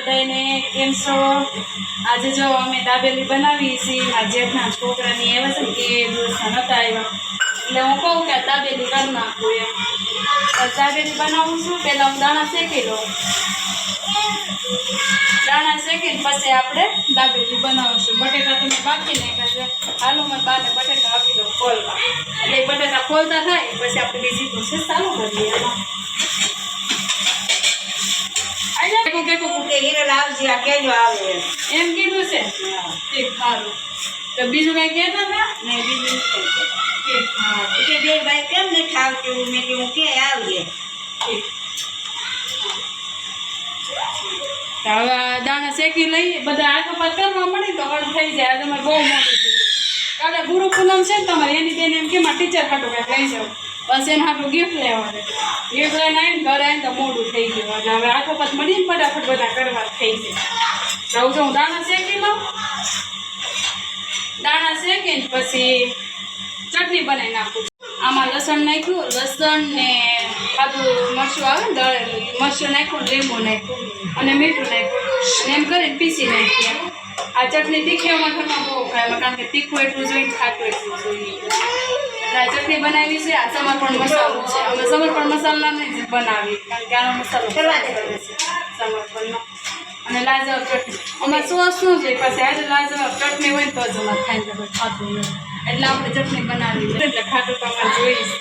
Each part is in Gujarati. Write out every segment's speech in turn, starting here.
બધાને કેમ છો? આજે જો અમે દાબેલી બનાવી છીએ મારા જેઠના છોકરાની એવા છે ને કે દોસ્તા નતા આવ્યા. એટલે હું કહું કે આ દાબેલી કરી નાખું એમ. તો દાબેલી બનાવું છું, પહેલાં હું દાણા શેકી લઉં. દાણા શેકીને પછી આપણે દાબેલી બનાવશું. બટેટા તમે બાકી નાખ્યા છે. હાલો મેં બાને બટેટા આપી દઉં ખોલવા. એટલે એ બટેટા ખોલતા થાય, પછી આપણે બીજી પ્રોસેસ ચાલુ કરીએ એમાં. કેકું કેકું કે હીરો લાવજે આ કેજો આવે એમ કીધું છે? ઠીક સારું તો બીજું કઈ કહેતા હતા? ને બીજું કે હા કે બે ભાઈ કેમ ને ખાવતું મેં કીધું કે આવજે ઠીક તો હવે દાણા શેકી લઈ બધા આખો પાત કરવા મળી તો હળ થઈ જાય. આ તમારે બહુ મોટું કાલે ગુરુ પૂનમ છે ને તમારે એની બેન એમ કેમાં ટીચર ખાટું કંઈક લઈ જાઉં બસ એને હાટું ગિફ્ટ લેવાનું. ગિફ્ટ લઈને આવીને ઘરે આવીને તો મોડું થઈ ગયું. અને હવે આખો પાત મળીને ફટાફટ બધા કરવા થઈ જાય રહું છું હું દાણા શેકી લઉં. દાણા શેકીને પછી ચટણી બનાવી નાખું. આમાં લસણ નાખ્યું, લસણ ને આદું મરચું આવે ને દળેલું મરચું નાખ્યું, લીંબુ નાખ્યું અને મીઠું નાખ્યું. એમ કરીને પીસી નાખીએ આ ચટણી તીખી અમારા ઘરમાં બહુ ખાય કારણ કે તીખું એટલું જોઈએ ખાટું એટલું જોઈએ. ચટણી બનાવી છે, આ સમર્પણ મસાલો છે. અમે સમર્પણ મસાલા નહીં બનાવી કારણ કે આનો મસાલો સમર્પણનો. અને લાજવાબ ચટણી. અમારે સોસ શું છે પછી આજે લાજવાબ ચટણી હોય તો જ અમારે ખાઈ તો ખાતું એટલે આપણે ચટણી બનાવી એટલે ખાટું તો અમારે જોઈએ જ.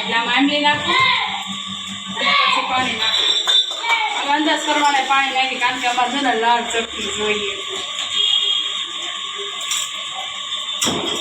એટલે આમાં આંબલી નાખું પછી પાણી નાખું. અંદાજ પ્રમાણે પાણી નાખી, કારણ કે અમારે ને લાલ ચટણી જોઈએ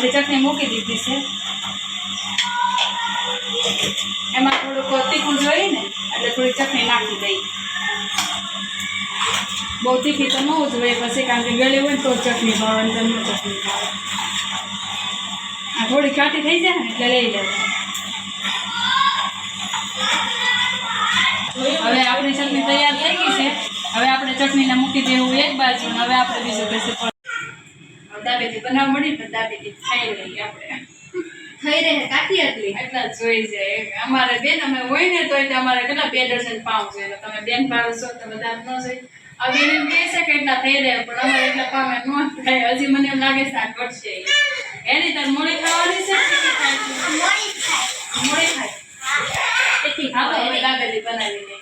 છે આપણે ચટણી મૂકી દીધી છે એમાં થોડુંક તીખું જોઈએ ને એટલે થોડી ચટણી નાખી દઈએ બહુ તીખી તો ન જોઈએ પછી કારણ કે ગળી હોય ને તો જ ચટણી ભાવે ને તો ન ચટણી ભાવે આ થોડી ખાટી થઈ જાય ને, એટલે લઈ લેવું હવે આપણી ચટણી તૈયાર થઈ ગઈ છે. હવે આપણે ચટણીને મૂકી દેવું એક બાજુ અને હવે આપણે બીજું કશે દાબેલી બનાવવા મળી પણ દાબેલી થઈ રહી આપણે થઈ રહે કાઠી હતી એટલા જોઈ જાય અમારે બેન અમે હોય ને તોય અમારે કેટલા બે ડઝન પાઉં છે. તમે બેન પાડો છો તો બધા ન જોઈ. હવે એમ કહે છે કે એટલા થઈ રહ્યા પણ અમારે એટલા પામે ન થાય. હજી મને એમ લાગે છે આ ઘટશે એની તાર મોડી ખાવાની છે? કે ખાય? મોડી ખાય. એટલી હા તો હવે દાબેલી બનાવી દે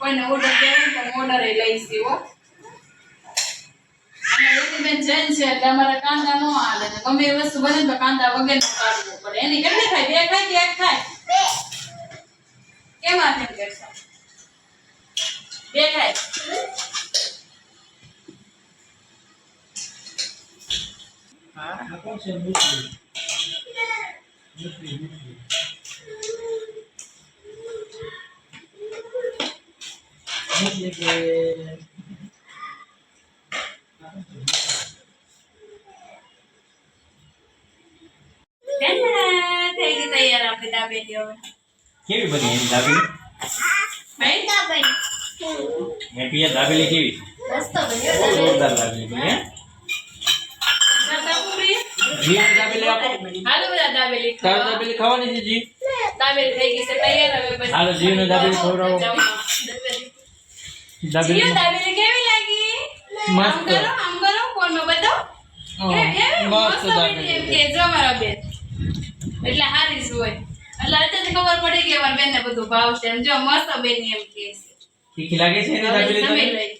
કોઈને ઓર્ડર દેવો તો ઓર્ડર લઈ હો. રોટીબેન જૈન છે, એટલે અમારે કાંદા નો હાલે. ને ગમે એ વસ્તુ બને તો કાંદા વગર કાઢવું પડે. એની કેટલી ખાય બે થઈ ગઈ તૈયાર આપણી દાબેલી હવે કેવી બની એની દાબેલી ભાઈ હેઠી દાબેલી કેવી મસ્ત બન્યો જોરદાર દાબેલી બની હે દાદા પૂરી જી દાબેલી આપો હાલો બધા દાબેલી તાર ખાવા. દાબેલી ખાવાની છે જી દાબેલી થઈ ગઈ છે તૈયાર હવે પછી હાલો, જીવને દાબેલી ખવડાવો. જમવા. દાબેલી જીવ દાબેલી કેવી લાગી આમ મસ્ત કરો આમ કરો ફોનમાં બતાવો હા, કે- કેવી? મસ્ત મસ્ત બની એમ દાબેલી કે જો મારા બેન એટલે હારી જ હોય. એટલે અત્યારે ખબર પડી કે બેન ને બધું ભાવશે એમ જો મસ્ત બેન એમ કે છે. તીખી લાગે છે? લઈ